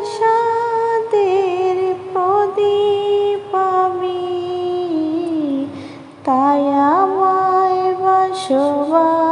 বিষাদের প্রদীপ আমি তাই আমায় বাসবা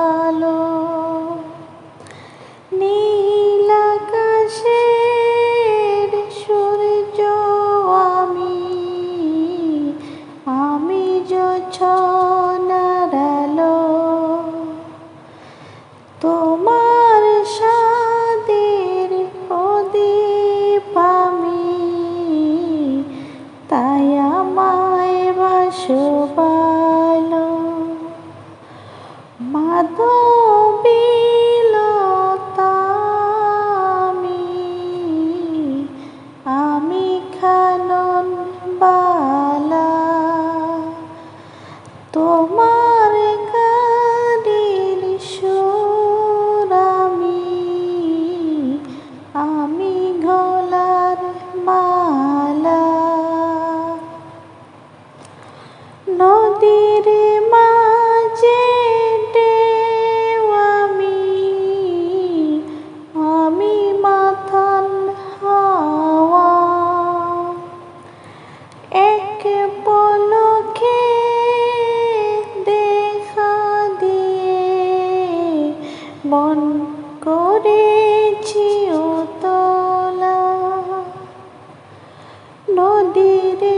নদীর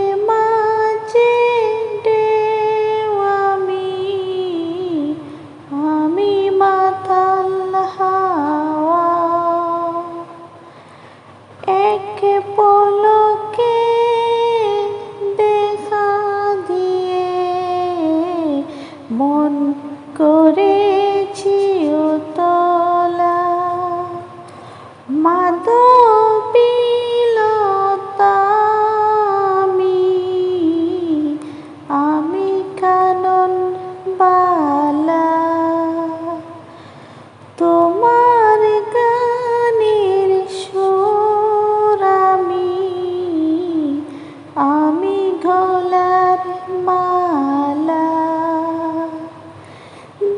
মালা।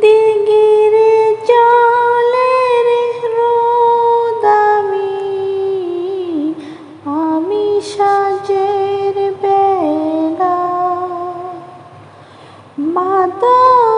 দিগিরে জলের হ্রদ আমি আমি সাজের বেলা। মাতা